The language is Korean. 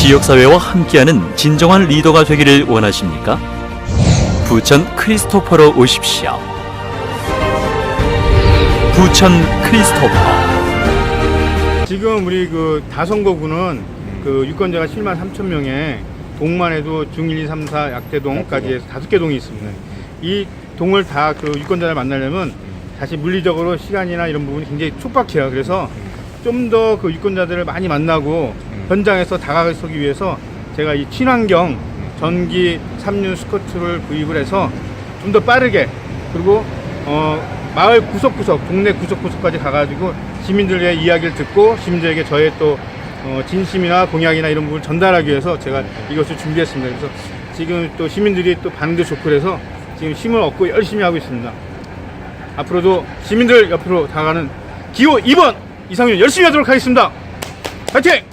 지역사회와 함께하는 진정한 리더가 되기를 원하십니까? 부천 크리스토퍼로 오십시오. 부천 크리스토퍼. 지금 우리 그 다선거구는 그 유권자가 7만 3천 명에 동만 해도 중 1, 2, 3, 4 약대동까지 해서 다섯 개 동이 있습니다. 이 동을 다 그 유권자를 만나려면 사실 물리적으로 시간이나 이런 부분이 굉장히 촉박해요. 그래서 좀 더 그 유권자들을 많이 만나고 현장에서 다가서기 위해서 제가 이 친환경 전기 3륜 스커트를 구입을 해서 좀 더 빠르게 그리고 어 마을 구석구석 동네 구석구석까지 가가지고 시민들의 이야기를 듣고 시민들에게 저의 또 어, 진심이나 공약이나 이런 부분을 전달하기 위해서 제가 이것을 준비했습니다. 그래서 지금 또 시민들이 또 반응도 좋고 그래서 지금 힘을 얻고 열심히 하고 있습니다. 앞으로도 시민들 옆으로 다가가는 기호 2번 이상윤 열심히 하도록 하겠습니다. 파이팅!